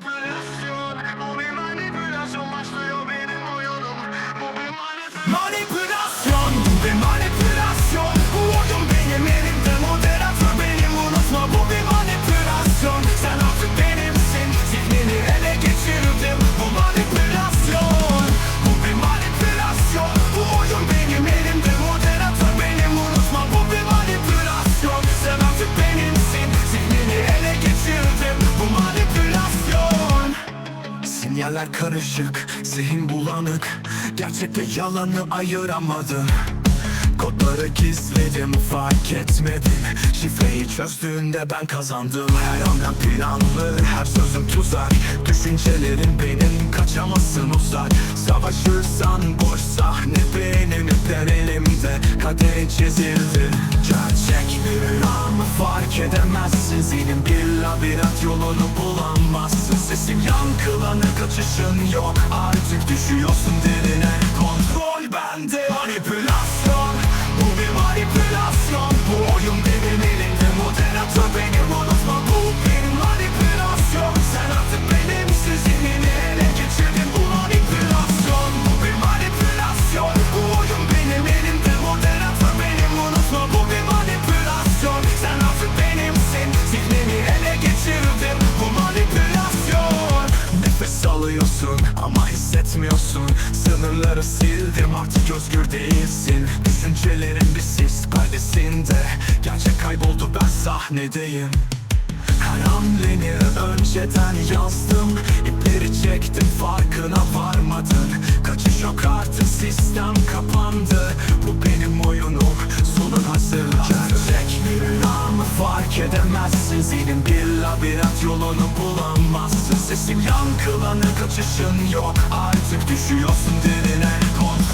different Sinyaller karışık, zihin bulanık. Gerçekle yalanı ayıramadım. Kodları gizledim fark etmedim. Şifreyi çözdüğünde ben kazandım. Her andan planlı her sözüm tuzak. Düşüncelerin benim kaçamazsın uzak. Savaşırsan boş sahne benim ipler elimde Kaderin çizildi. Gerçek bir rüya mı fark edemezsin. Zihnin bir labirent yolunu bulamazsın. Sesim yankılanır kaçışın yok. Artık düşüyorsun derine Kontrol bende. Manipülasyon ama hissetmiyorsun Sınırları sildim artık özgür değilsin. Düşüncelerin bir sis perdesinde Gerçek kayboldu ben sahnedeyim. Her hamleni önceden yazdım. İpleri çektim farkına varmadın. Kaçış yok artık sistem kapandı. Bu benim oyunum fark edemezsin. Zihnin bir labirent yolunu bulamazsın. Sesim yankılanır kaçışın yok. Artık düşüyorsun derine. Kontrol